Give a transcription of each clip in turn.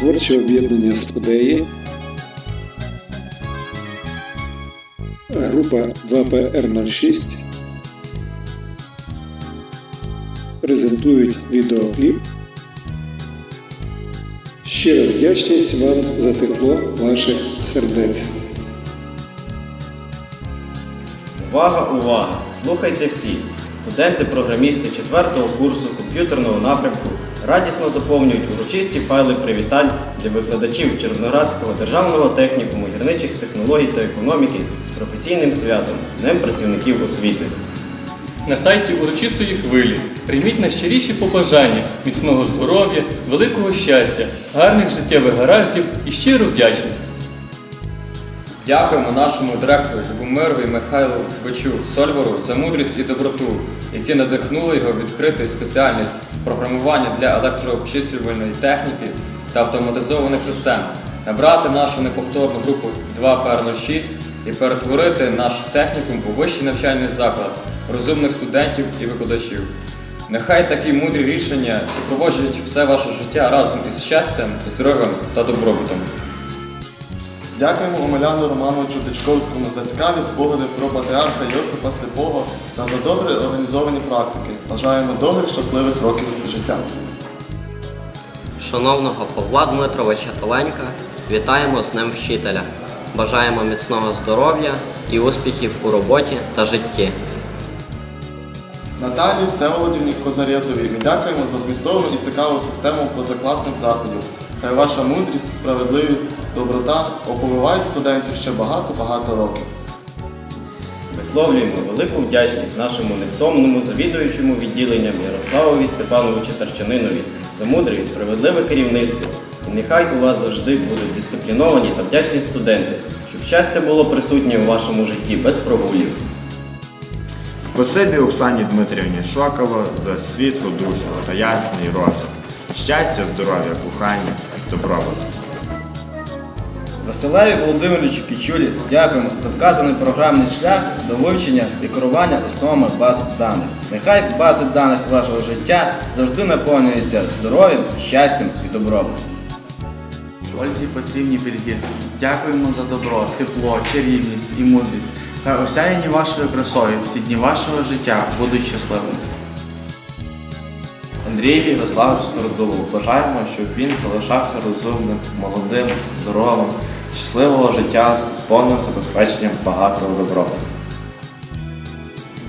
творче об'єднання Сподеї, група 2PR06 презентують відеокліп. Щира вдячність вам за тепло ваших сердець. Увага, увага! Слухайте всі! Студенти-програмісти 4-го курсу комп'ютерного напрямку радісно заповнюють урочисті файли привітань для викладачів Червоноградського державного технікуму гірничих технологій та економіки з професійним святом Днем працівників освіти. На сайті урочистої хвилі прийміть найщиріші побажання міцного здоров'я, великого щастя, гарних життєвих гараздів і щиру вдячність. Дякуємо нашому директору Любомирові Михайлу Бичу Сольвору за мудрість і доброту, які надихнули його відкрити спеціальність програмування для електрообчислювальної техніки та автоматизованих систем, набрати нашу неповторну групу 2PR06 і перетворити наш технікум у вищий навчальний заклад розумних студентів і викладачів. Нехай такі мудрі рішення супроводжують все ваше життя разом із щастям, здоров'ям та добробутом. Дякуємо Омеляну Романовичу Дичковському за цікаві спогади про патріарха Йосипа Сліпого та за добре організовані практики. Бажаємо довгих щасливих років життя. Шановного Павла Дмитровича Толенька, вітаємо з Днем Вчителя. Бажаємо міцного здоров'я і успіхів у роботі та житті. Наталії Всеволодівні Козарєзовій ми дякуємо за змістовну і цікаву систему позакласних заходів. Хай ваша мудрість, справедливість, доброта оповивають студентів ще багато-багато років. Висловлюємо велику вдячність нашому невтомному завідуючому відділенням Ярославові Степановичу Тарчанинові за мудре і справедливе керівництво. І нехай у вас завжди будуть дисципліновані та вдячні студенти, щоб щастя було присутнє у вашому житті без прогулів. Спасибі Оксані Дмитрівні Шоколо за світлу душу та ясний розум. Щастя, здоров'я, кохання, добробуту. Василеві Володимировичу Кічулі дякуємо за вказаний програмний шлях до вивчення і керування основами баз даних. Нехай бази даних вашого життя завжди наповнюються здоров'ям, щастям і добробутом. Ользі Петрівні Бельгірській дякуємо за добро, тепло, чарівність і мудрість. Хай осяяні вашою красою всі дні вашого життя будуть щасливими. Андрієві Ярославовичу Стародубову бажаємо, щоб він залишався розумним, молодим, здоровим, щасливого життя з повним забезпеченням багатого добробуту.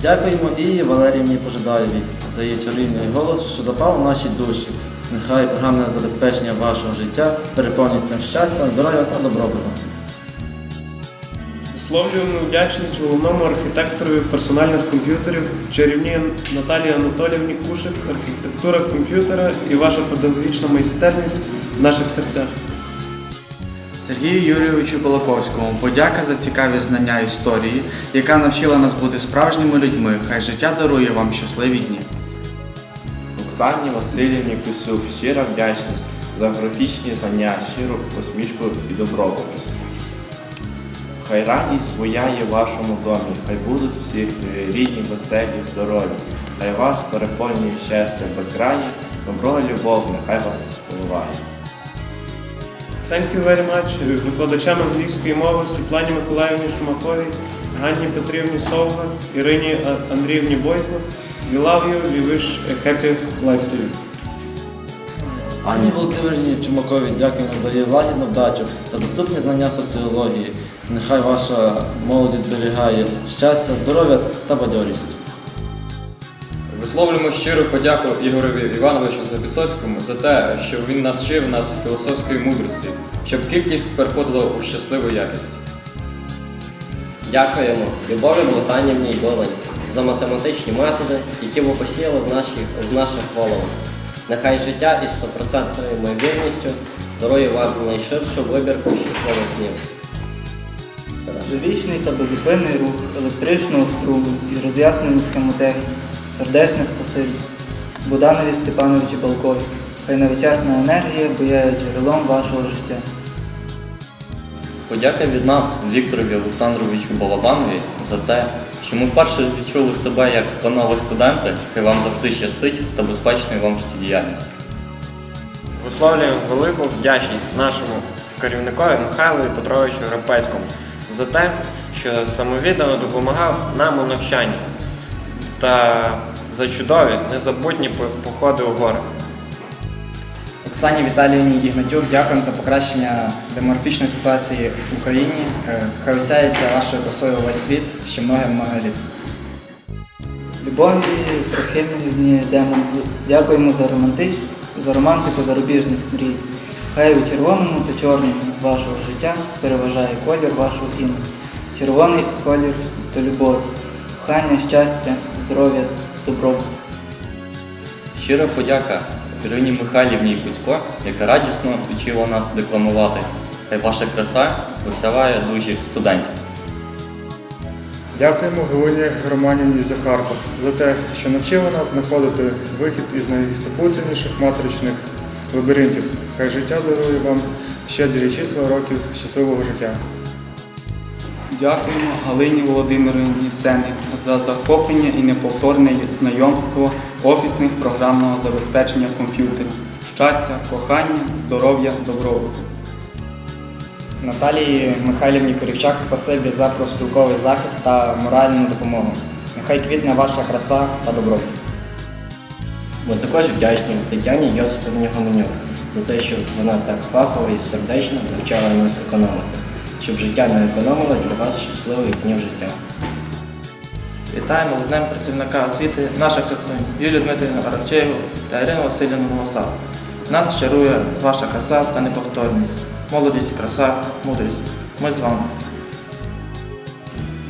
Дякуємо і Валеріївні Пожидаєвій за її чарівний голос, що запав у наші душі. Нехай програмне забезпечення вашого життя переповнюється щастям, здоров'ям та добробутом. Висловлюємо вдячність головному архітектору персональних комп'ютерів чарівній Наталії Анатоліївні Кушик, архітектура комп'ютера і ваша педагогічна майстерність в наших серцях. Сергію Юрійовичу Балаковському подяка за цікаві знання історії, яка навчила нас бути справжніми людьми. Хай життя дарує вам щасливі дні. Оксані Васильівні Кусюк щира вдячність за графічні знання, щиру посмішку і добробут. Хай радість буяє в вашому домі, хай будуть всі рідні, веселі, здорові, хай вас переповнює щастя безкрає, добро і любов, нехай вас спливає. Thank you very much викладачам англійської мови Світлані Миколаївні Шумаковій, Ганні Петрівні Совга, Ірині Андріївні Бойко. We love you, we wish a happy life to you. Анні Володимирівні Чумаковій дякуємо за її лагідну вдачу та доступні знання соціології. Нехай ваша молодість зберігає щастя, здоров'я та бадьорість. Висловлюємо щиру подяку Ігорові Івановичу Запісоцькому за те, що він нас вчив нас філософської мудрості, щоб кількість переходила у щасливу якість. Дякуємо Любові Богданівні Долень за математичні методи, які ви посіяли в, наших, в наших головах. Нехай життя із стопроцентною ймовірністю дарує вам найширшу вибірку щасливих днів. Живічний та безупинний рух електричного струму із роз'ясненням схемотехніки, сердечне спасибі, Буданові Степановичі Балкові. Хай невичерпна енергія буяє джерелом вашого життя. Подяка від нас Вікторові Олександровичу Балабанові за те, що Чому вперше відчули себе як панове студенти, хай вам завжди щастить та безпечної вам життєдіяльності. Висловлюємо велику вдячність нашому керівникові Михайлу Петровичу Рапецькому за те, що самовіддано допомагав нам у навчанні та за чудові незабутні походи у гори. Оксані Віталіївні Ігнатюк дякуємо за покращення демографічної ситуації в Україні. Е, Хай осяється вашою красою весь світ ще много-много літ. Любові Трохимівні Демон, дякуємо за, романти... за романтику зарубіжних мрій. Хай у червоному та чорному вашого життя переважає колір вашого імені. Червоний колір то любов, кохання, щастя, здоров'я, добробут. Щира подяка Ірині Михайлівні Куцько, яка радісно вчила нас декламувати. Хай ваша краса висяває душі студентів. Дякуємо Галині Романівні Захарко за те, що навчила нас знаходити вихід із найзапутаніших матричних лабіринтів. Хай життя дарує вам ще 9 років щасливого життя. Дякуємо Галині Володимирівні Сеник за захоплення і неповторне знайомство офісних програмного забезпечення комп'ютерів. Щастя, кохання, здоров'я, добробуту. Наталії Михайлівні Корівчак спасибі за проспілковий захист та моральну допомогу. Нехай квітне ваша краса та добробут. Ми також вдячні Тетяні Йосипівні Гоменюк за те, що вона так фахово і сердечно навчала нас економити, щоб життя не економило для вас щасливих днів життя. Вітаємо з Днем працівника освіти наших красунь Юлію Дмитрівну Аравчеєву та Ірину Васильівну Новосад. Нас чарує ваша краса та неповторність, молодість, краса, мудрість. Ми з вами.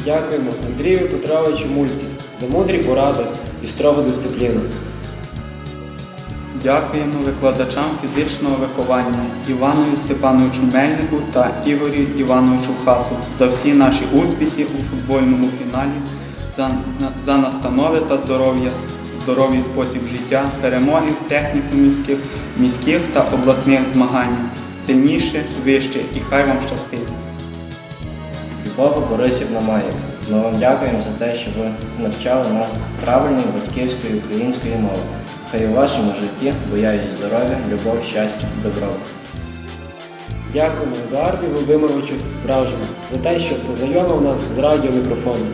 Дякуємо Андрію Петровичу Мульці за мудрі поради і строгу дисципліну. Дякуємо викладачам фізичного виховання Іванові Степановичу Мельнику та Ігорю Івановичу Хасу за всі наші успіхи у футбольному фіналі, за, за настанови та здоров'я, здоровий спосіб життя, перемоги в техніко-міських, міських та обласних змаганнях. Сильніше, вище і хай вам щастить. Любов Борисівна Маєк, ми вам дякуємо за те, що ви навчали нас правильної батьківської української мови. Хай у вашому житті бояють здоров'я, любов, щастя, добробут. Дякуємо Едуарду Володимировичу Бражому за те, що познайомив нас з радіомікрофоном.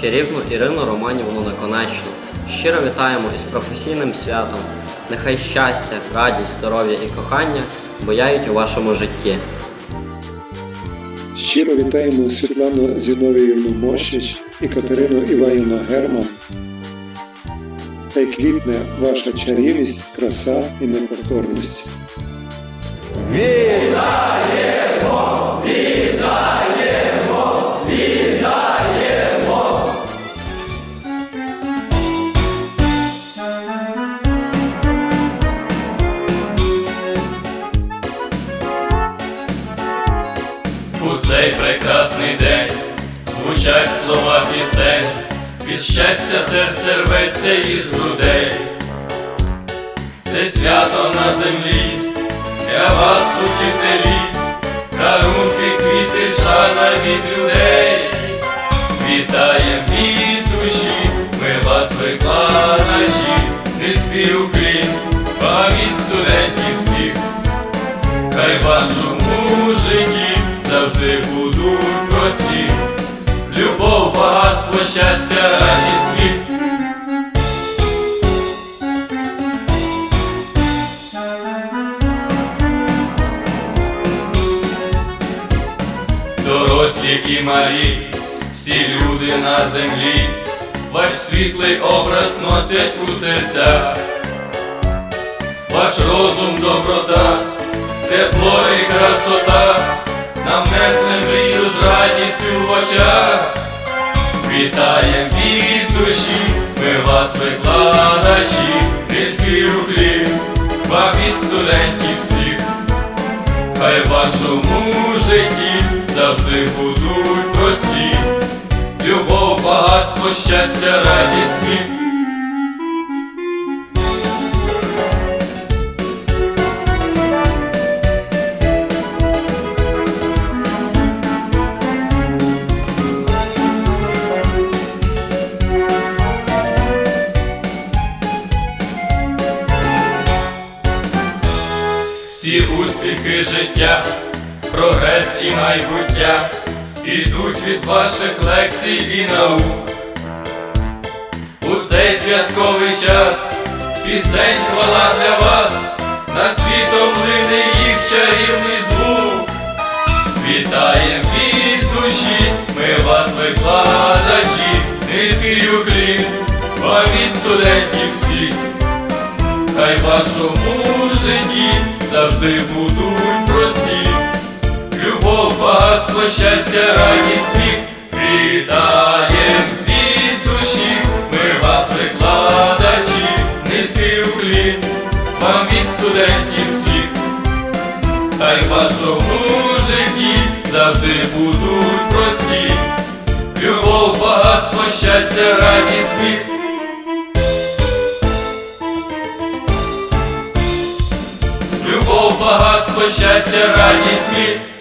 Чарівну Ірину Романівну Наконечну. Щиро вітаємо із професійним святом. Нехай щастя, радість, здоров'я і кохання бояють у вашому житті. Щиро вітаємо Світлану Зіновіївну Мощич і Катерину Іванівну Герман. Хай квітне ваша чарівність, краса і неповторність. Вітаємо! Вітаємо! Вітаємо! У цей прекрасний день звучать слова пісень, від щастя серце рветься із грудей. Це свято на землі, для вас, учителі, дарунки, квіти, шана від людей. Вітаєм від душі, ми вас викладачі, низький уклін, вам і студентів всіх. Хай вашому житті завжди будуть любов, багатство, щастя, радість, сміх. Дорослі і малі, всі люди на землі, ваш світлий образ носять у серцях, ваш розум, доброта, тепло і красота, нам несли мрію з радістю в очах. Вітаєм від душі, ми вас викладачі, низький уклін, вам і студентів всіх. Хай в вашому житті завжди будуть прості, любов, багатство, щастя, радість, сміх. Прогрес і майбуття ідуть від ваших лекцій і наук. У цей святковий час пісень хвала для вас, над світом лине їх чарівний звук. Вітаєм від душі, ми вас викладачі, низький уклін, вам від студентів всіх. Хай в вашому житті завжди будуть прості. Любов, багатство, щастя, радість, сміх. Вітаєм від душі, ми вас викладачі, низький уклін, вам від студентів всіх. Хай в вашому житті завжди будуть прості. Любов, багатство, щастя, радість, сміх. Щастя, радість, сміх.